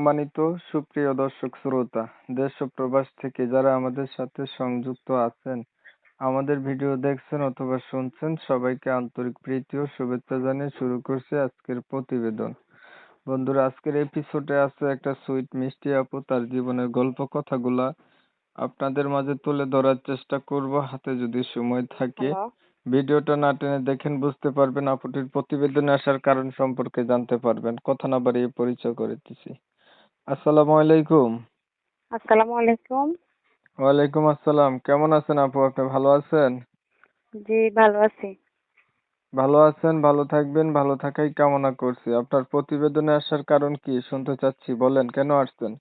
সম্মানিত সুপ্রিয় দর্শক শ্রোতা দেশ ও প্রবাস থেকে যারা আমাদের সাথে সংযুক্ত আছেন আমাদের ভিডিও দেখছেন অথবা শুনছেন সবাইকে আন্তরিক প্রীতি ও শুভেচ্ছা জানিয়ে শুরু করছি আজকের প্রতিবেদন। বন্ধুরা আজকের এপিসোডে আছে একটা সুইট মিষ্টি আপু তার জীবনের গল্প কথাগুলা আপনাদের মাঝে তুলে ধরার চেষ্টা করব হাতে যদি সময় থাকে। ভিডিওটা না টেনে দেখেন বুঝতে পারবেন আপুটির প্রতিবেদনে আসার কারণ সম্পর্কে জানতে পারবেন। কথা না বাড়িয়ে পরিচয় করে দিচ্ছি। আসসালামু আলাইকুম। আসসালামু আলাইকুম। ওয়ালাইকুম আসসালাম। কেমন আছেন আপু? আপনি ভালো আছেন? জি ভালো আছি। ভালো আছেন ভালো থাকবেন ভালো থাকাই কামনা করছি। আপনার প্রতিবেদনে আসার কারণ কি শুনতে চাচ্ছি বলেন কেন আসছেন?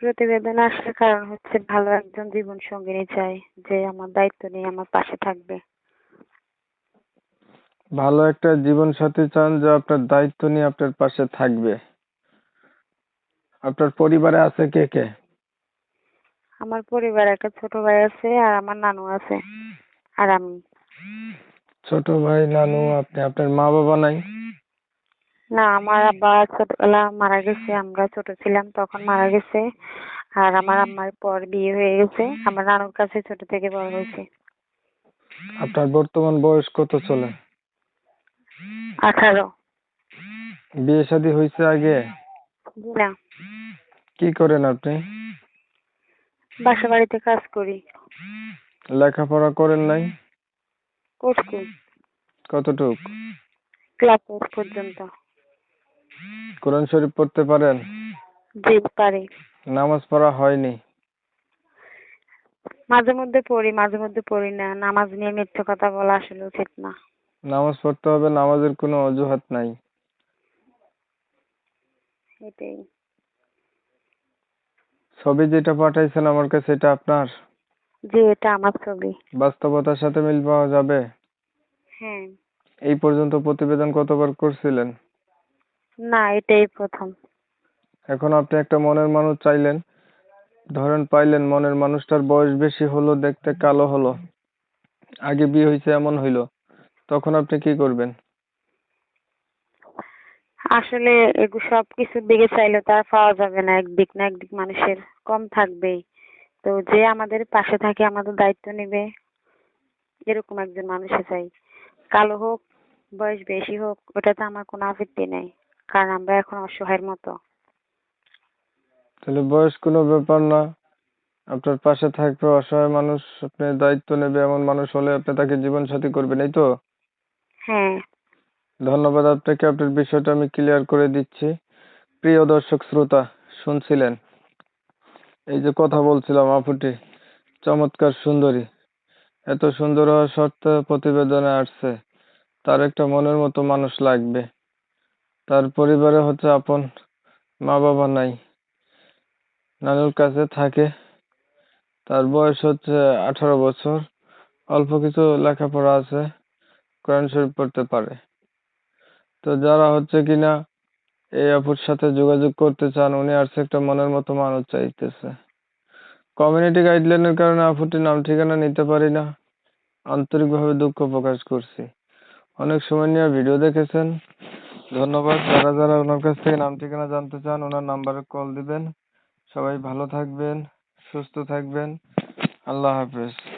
প্রতিবেদন আসার কারণ হচ্ছে ভালো একজন জীবন সঙ্গিনী চাই যে আমার দায়িত্ব নিয়ে আমার পাশে থাকবে। ভালো একটা জীবন সাথী চান যে আপনার দায়িত্ব নিয়ে আপনার পাশে থাকবে। আপনার পরিবারে আছে কে কে? আমার পরিবারে একটা ছোট ভাই আছে আর আমার নানু আছে আর আমি। ছোট ভাই নানু আপনি আপনার মা বাবা নাই? না আমার আব্বা ছোটবেলা মারা গেছে আমরা ছোট ছিলাম তখন মারা গেছে আর আমার আম্মার পর বিয়ে হয়ে গেছে আমার নানুর কাছে ছোট থেকে বড় হয়েছে। আপনার বর্তমান বয়স কত চলে? আঠারো। বিয়ে শাদী হয়েছে আগে? না। কি করেন আপনি? বাসা বাড়িতে কাজ করি। লেখাপড়া করেন নাই? করছি কতটুক? ক্লাস এইট পর্যন্ত। কোরআন শরীফ পড়তে পারেন? জি পারি। নামাজ পড়া হয়নি? মাঝে মধ্যে পড়ি মাঝে মধ্যে পড়ি না। নামাজ নিয়ে মিথ্যে কথা বলা আসলে উচিত না। নামাজ পড়তে হবে নামাজের কোনো অজুহাত নাই। এটাই। ছবি যেটা পাঠাইছেন আমার কাছে এটা আপনার? জি এটা আমার ছবি। বাস্তবতার সাথে মিল পাওয়া যাবে? হ্যাঁ। এই পর্যন্ত প্রতিবেদন কতবার করছিলেন? না এটাই প্রথম। এখন আপনি একটা মনের মানুষ চাইলেন। ধরেন পাইলেন মনের মানুষটার বয়স বেশি হলো দেখতে কালো হলো। আগে বিয়ে হয়েছে এমন হইল। তখন আপনি কি করবেন? আসলে সব কিছুর দিকে চাইলে তো আর পাওয়া যাবে না। একদিক না একদিক মানুষের কম থাকবেই। তো যে আমাদের পাশে থাকে আমাদের দায়িত্ব নেবে। এরকম একজন মানুষে চাই। কালো হোক বয়স বেশি হোক ওটাতে আমার কোনো আপত্তি নেই। কারণ আমরা এখন অসহায়ের মতো। তাহলে বয়স কোনো ব্যাপার না। আপনার পাশে থাকবে অসহায় মানুষ আপনি দায়িত্ব নেবে এমন মানুষ হলে আপনি তাকে জীবন সাথী করবেন এই তো? হ্যাঁ। ধন্যবাদ আপনাকে, আপনার বিষয়টা আমি ক্লিয়ার করে দিচ্ছি। প্রিয় দর্শক, শ্রোতা, শুনছিলেন? এই যে কথা বলছিলাম আপুটি, চমৎকার সুন্দরী। এত সুন্দর হওয়া সত্ত্বেও প্রতিবেদনে আসছে, তার একটা মনের মতো মানুষ লাগবে। তার পরিবারে হচ্ছে আপন মা বাবা নাই, নানুর কাছে থাকে। তার বয়স হচ্ছে আঠারো বছর, অল্প কিছু লেখাপড়া আছে, কোরআন শরীফ পড়তে পারে। তো যারা হচ্ছে কিনা এই আপুর সাথে যোগাযোগ করতে চান, উনি আসছে একটা মনের মতো মানুষ চাইতেছে। কমিউনিটি গাইডলাইনের কারণে আপুটির নাম ঠিকানা নিতে পারি না। আন্তরিকভাবে দুঃখ প্রকাশ করছি। অনেক সময় নিয়ে ভিডিও দেখেছেন। ধন্যবাদ। যারা যারা ওনার কাছ থেকে নাম ঠিকানা জানতে চান, ওনার নাম্বারে কল দিবেন। সবাই ভালো থাকবেন, সুস্থ থাকবেন। আল্লাহ হাফেজ।